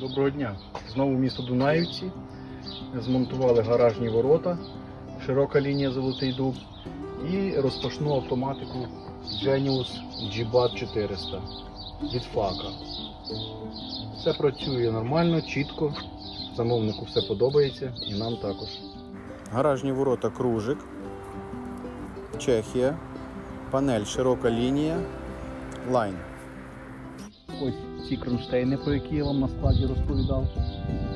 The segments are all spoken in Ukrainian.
Доброго дня. Знову місто Дунаївці. Змонтували гаражні ворота, широка лінія Золотий Дуб і розпашну автоматику Genius G-BAT 400 від ФАКа. Все працює нормально, чітко. Замовнику все подобається і нам також. Гаражні ворота Кружик, Чехія, панель широка лінія, лайн. Ось ці кронштейни, про які я вам на складі розповідав.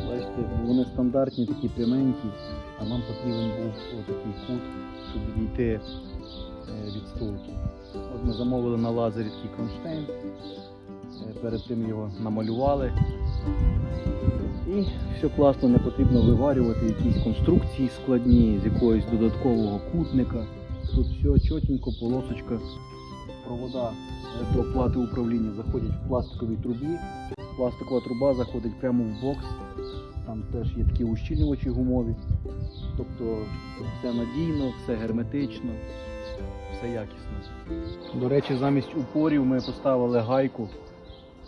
Бачите, вони стандартні, такі пряменькі, а нам потрібен був отакий кут, щоб відійти е, від стулки. От ми замовили на лазері такий кронштейн, е, перед тим його намалювали. І все класно, не потрібно виварювати якісь конструкції складні з якогось додаткового кутника. Тут все чотенько, полосочка, провода е, до плати управління заходять в пластиковій трубі. Пластикова труба заходить прямо в бокс. Там теж є такі ущільнювачі гумові. Тобто все надійно, все герметично, все якісно. До речі, замість упорів ми поставили гайку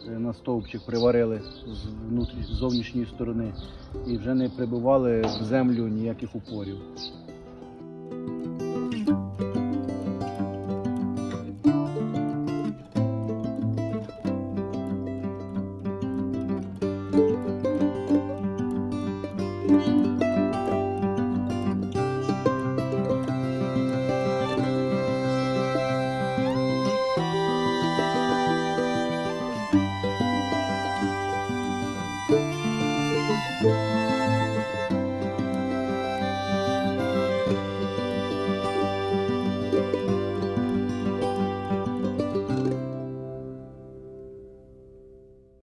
е, на стовпчик, приварили з внутрі, з зовнішньої сторони і вже не прибивали в землю ніяких упорів. Música